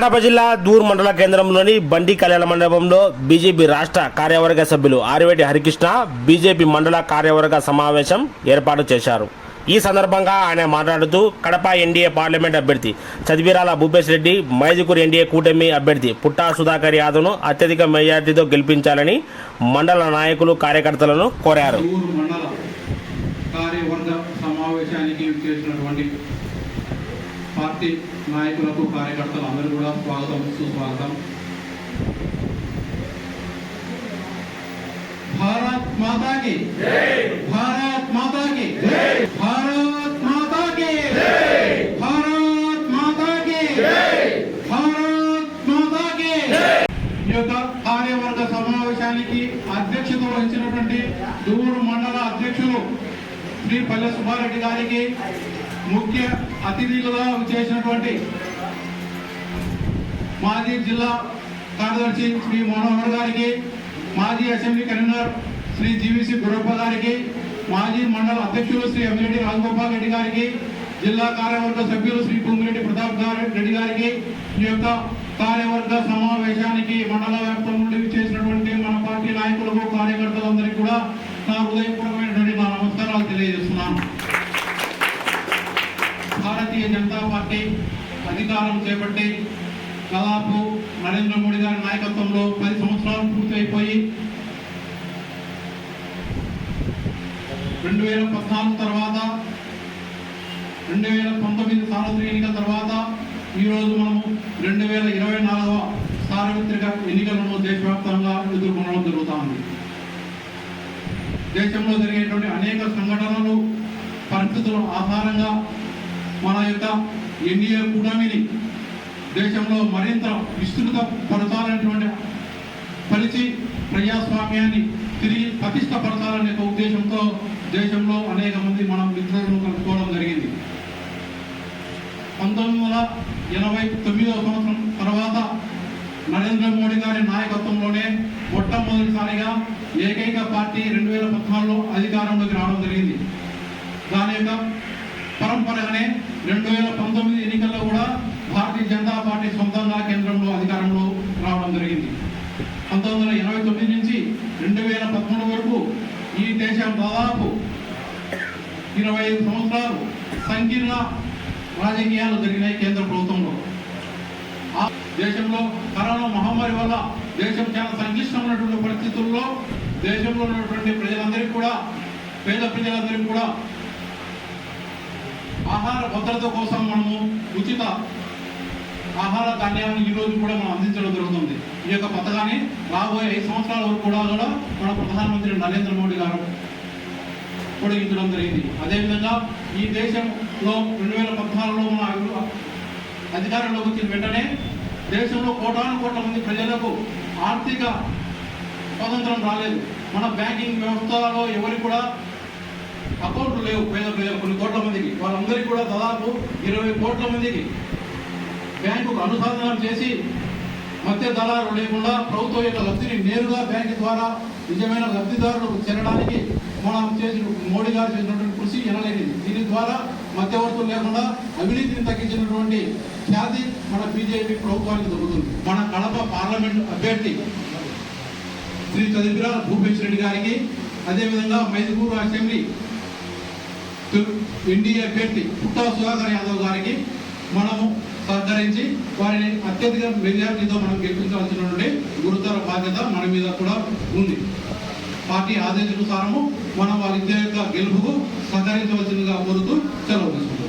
కడప జిల్లా దూర్ మండల కేంద్రంలోని బండి కళ్యాణ మండపంలో బీజేపీ రాష్ట్ర కార్యవర్గ సభ్యులు ఆరివేటి హరికృష్ణ బీజేపీ మండల కార్యవర్గ సమావేశం ఏర్పాటు చేశారు. ఈ సందర్భంగా ఆయన మాట్లాడుతూ కడప ఎన్డీఏ పార్లమెంట్ అభ్యర్థి చదివిరాల భూపేశ్ రెడ్డి మైదుకూరు ఎన్డీఏ కూటమి అభ్యర్థి పుట్టా సుధాకర్ యాదవ్ను అత్యధిక మెజార్టీతో గెలిపించాలని మండల నాయకులు కార్యకర్తలను కోరారు ఊరు మండల కార్యవర్గ సమావేశానికి చేసినటువంటి పార్టీ నాయకులకు కార్యకర్తలు అందరూ కూడా స్వాగతం సుస్వాగతం. భారత్ మాతాకి. భారత్ మాతాకి. భారత్ మాతాకి. భారత్ మాతాకి. భారత్ మాతాకి. ఈ యొక్క కార్యవర్గ సమావేశానికి అధ్యక్షత వహించినటువంటి దూరు మండల అధ్యక్షులు శ్రీ పల్లె సుబ్బారెడ్డి గారికి ముఖ్య అతిథులుగా చేసినటువంటి మాజీ జిల్లా కార్యదర్శి శ్రీ మనోహర్ గారికి మాజీ assembly convener Shri GVC Gurappa గారికి మాజీ మండల అధ్యక్షులు శ్రీ ఎమ్మెల్యేడి రాజగోపాల్ రెడ్డి గారికి జిల్లా కార్యవర్గ సభ్యులు శ్రీ పొంగిరెడ్డి ప్రతాప్ గారి రెడ్డి గారికి ఈ యొక్క కార్యవర్గ సమావేశానికి మండల వ్యాప్తం నుండి చేసినటువంటి మన పార్టీ నాయకులకు కార్యకర్తలందరికీ కూడా నా హృదయపూర్వకమైనటువంటి నా నమస్కారాలు తెలియజేస్తున్నాను భారతీయ జనతా పార్టీ అధికారం చేపట్టి దాదాపు నరేంద్ర మోడీ గారి నాయకత్వంలో పది సంవత్సరాలు పూర్తి అయిపోయి రెండు వేల పద్నాలుగు తర్వాత రెండు వేల పంతొమ్మిది సార్వత్రిక ఎన్నికల తర్వాత ఈరోజు మనము రెండు వేల ఇరవై నాలుగవ సార్వత్రిక ఎన్నికలను దేశవ్యాప్తంగా ఎదుర్కొనడం జరుగుతూ ఉంది దేశంలో జరిగేటువంటి అనేక సంఘటనలు పరిస్థితుల ఆధారంగా మన యొక్క ఎన్డీఏ కూటమిని దేశంలో మరింత విస్తృత పరచాలనేటువంటి పరిచి ప్రజాస్వామ్యాన్ని తిరిగి పటిష్టపరచాలనే ఒక ఉద్దేశంతో దేశంలో అనేక మంది మనం మిత్రులను కలుపుకోవడం జరిగింది. పంతొమ్మిది వందల ఎనభై తొమ్మిదవ సంవత్సరం తర్వాత నరేంద్ర మోడీ గారి నాయకత్వంలోనే మొట్టమొదటిసారిగా ఏకైక పార్టీ రెండు వేల పద్నాలుగులో అధికారంలోకి రావడం జరిగింది. దాని యొక్క పరంపరగానే రెండు వేల పంతొమ్మిది ఎన్నికల్లో కూడా భారతీయ జనతా పార్టీ సొంతంగా కేంద్రంలో అధికారంలో రావడం జరిగింది. పంతొమ్మిది వందల ఎనభై తొమ్మిది నుంచి రెండు వేల పదమూడు వరకు ఈ దేశం దాదాపు ఇరవై ఐదు సంవత్సరాలు సంకీర్ణ రాజకీయాలు జరిగినాయి కేంద్ర ప్రభుత్వంలో. ఆ దేశంలో కరోనా మహమ్మారి వల్ల దేశం చాలా సంక్లిష్టమైనటువంటి పరిస్థితుల్లో దేశంలో ఉన్నటువంటి ప్రజలందరికీ కూడా పేద ప్రజలందరికీ కూడా ఆహార భద్రత కోసం మనము ఉచిత ఆహార ధాన్యాన్ని ఈ రోజు కూడా మనం అందించడం జరుగుతుంది. ఈ యొక్క పథకాన్ని రాబోయే ఐదు సంవత్సరాల వరకు కూడా కూడా మన ప్రధానమంత్రి నరేంద్ర మోడీ గారు పొడిగించడం జరిగింది. అదేవిధంగా ఈ దేశంలో రెండు వేల పద్నాలుగులో మన అధికారంలోకి వచ్చిన వెంటనే దేశంలో కోటాను కోట్ల మంది ప్రజలకు ఆర్థిక స్వాతంత్రం రాలేదు. మన బ్యాంకింగ్ వ్యవస్థలో ఎవరికి కూడా అకౌంట్లు లేవు పేద పేద కొన్ని కోట్ల మందికి. వాళ్ళందరికీ కూడా దాదాపు ఇరవై కోట్ల మందికి బ్యాంకుకు అనుసంధానం చేసి మధ్య దళాలు లేకుండా ప్రభుత్వం యొక్క లబ్ధిని నేరుగా బ్యాంకు ద్వారా నిజమైన లబ్ధిదారులకు చేరడానికి మనం చేసిన మోడీ గారు చేసినటువంటి కృషి ఎనలేనిది. దీని ద్వారా మధ్యవర్తులు లేకుండా అవినీతిని తగ్గించినటువంటి ఖ్యాతి మన బీజేపీ ప్రభుత్వానికి దొరుకుతుంది. మన కడప పార్లమెంట్ అభ్యర్థి శ్రీ చదివిరాల భూపేష్ రెడ్డి గారికి అదేవిధంగా మైదుగూరు అసెంబ్లీ ఎన్డీఏ అభ్యర్థి పుట్టా సుధాకర్ యాదవ్ గారికి మనము సహకరించి వారిని అత్యధిక మెజారిటీతో మనం గెలిపించాల్సినటువంటి గురుతర బాధ్యత మన మీద కూడా ఉంది. పార్టీ ఆదేశానుసారము మనం వారిద్దరి యొక్క గెలుపుకు సహకరించవలసిందిగా కోరుతూ సెలవు తీసుకుంటాం